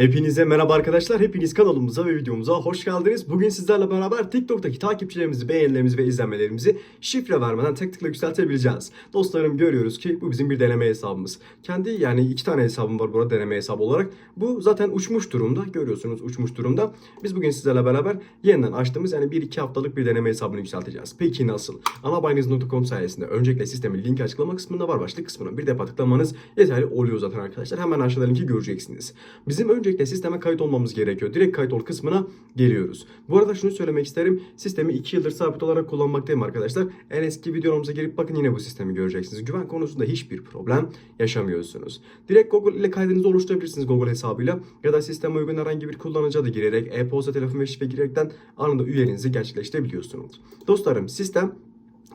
Hepinize merhaba arkadaşlar. Hepiniz kanalımıza ve videomuza hoş geldiniz. Bugün sizlerle beraber TikTok'taki takipçilerimizi, beğenilerimizi ve izlenmelerimizi şifre vermeden tek tıkla yükseltebileceğiz. Dostlarım görüyoruz ki bu bizim bir deneme hesabımız. Kendi yani iki tane hesabım var burada deneme hesabı olarak. Bu zaten uçmuş durumda. Görüyorsunuz uçmuş durumda. Biz bugün sizlerle beraber yeniden açtığımız yani 1-2 haftalık bir deneme hesabını yükselteceğiz. Peki nasıl? Anabayniz.com sayesinde öncelikle sistemin linki açıklama kısmında var. Başlık kısmına bir defa tıklamanız yeterli oluyor zaten arkadaşlar. Hemen aşağıda linki göreceksiniz. Bizim öncelikle sisteme kayıt olmamız gerekiyor. Direkt kayıt ol kısmına geliyoruz. Bu arada şunu söylemek isterim. Sistemi 2 yıldır sabit olarak kullanmaktayım arkadaşlar. En eski videolarımıza girip bakın yine bu sistemi göreceksiniz. Güven konusunda hiçbir problem yaşamıyorsunuz. Direkt Google ile kaydınızı oluşturabilirsiniz Google hesabıyla ya da sisteme uygun herhangi bir kullanıcı adı girerek e-posta, telefon ve şifre girerekten anında üyeliğinizi gerçekleştirebiliyorsunuz. Dostlarım sistem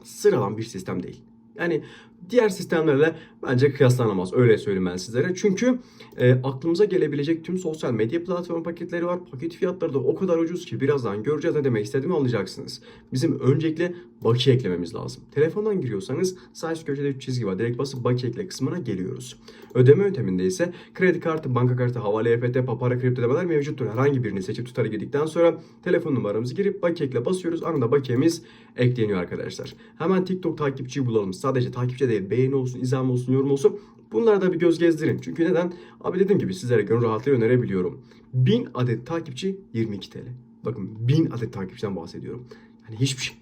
sıradan bir sistem değil. Yani diğer sistemlerle bence kıyaslanamaz. Öyle söyleyeyim ben sizlere. Çünkü e, aklımıza gelebilecek tüm sosyal medya platform paketleri var. Paket fiyatları da o kadar ucuz ki birazdan göreceğiz ne demek istediğimi anlayacaksınız. Bizim öncelikle bakiye eklememiz lazım. Telefondan giriyorsanız sağ üst köşede bir çizgi var. Direkt basıp bakiye ekle kısmına geliyoruz. Ödeme yönteminde ise kredi kartı, banka kartı, havale EFT, papara kripto ödemeler mevcuttur. Herhangi birini seçip tutarı girdikten sonra telefon numaramızı girip bakiye ekle basıyoruz. Anında bakiyemiz ekleniyor arkadaşlar. Hemen TikTok takipçiyi bulalım. Sadece takipçi değil beğeni olsun, izlenme olsun, yorum olsun. Bunlara da bir göz gezdirin. Çünkü neden? Abi dediğim gibi sizlere gönül rahatlığı önerebiliyorum. 1000 adet takipçi 22 TL. Bakın 1000 adet takipçiden bahsediyorum. Yani hiçbir şey.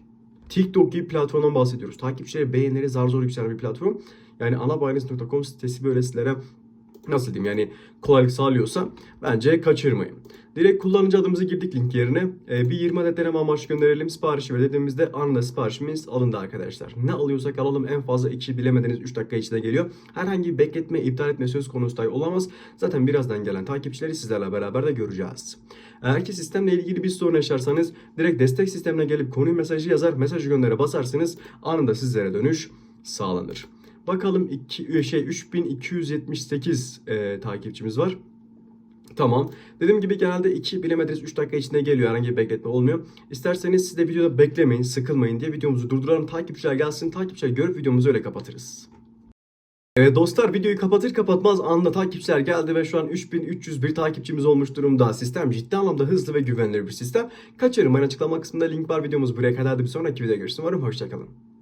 TikTok gibi platformdan bahsediyoruz. Takipçileri, beğenileri zar zor yükselen bir platform. Yani anabayaniz.com sitesi böyle sizlere nasıl diyeyim yani kolaylık sağlıyorsa bence kaçırmayın. Direkt kullanıcı adımızı girdik link yerine. Ee, bir 20 adet deneme amaçlı gönderelim. Siparişi ver dediğimizde anında siparişimiz alındı arkadaşlar. Ne alıyorsak alalım en fazla 2 bilemediniz 3 dakika içinde geliyor. Herhangi bir bekletme, iptal etme söz konusu dahi olamaz. Zaten birazdan gelen takipçileri sizlerle beraber de göreceğiz. Eğer ki sistemle ilgili bir sorun yaşarsanız direkt destek sistemine gelip konuyu mesajı yazar, mesajı göndere basarsınız anında sizlere dönüş sağlanır. Bakalım iki, şey 3278 e, takipçimiz var. Tamam. Dediğim gibi genelde 2 bilemediniz 3 dakika içinde geliyor. Herhangi bir bekletme olmuyor. İsterseniz siz de videoda beklemeyin, sıkılmayın diye videomuzu durduralım. Takipçiler gelsin. Takipçiler görüp videomuzu öyle kapatırız. Evet dostlar videoyu kapatır kapatmaz anında takipçiler geldi ve şu an 3301 takipçimiz olmuş durumda. Sistem ciddi anlamda hızlı ve güvenilir bir sistem. Kaçırmayın açıklama kısmında link var videomuz buraya kadar da bir sonraki videoda görüşürüz. Umarım hoşçakalın.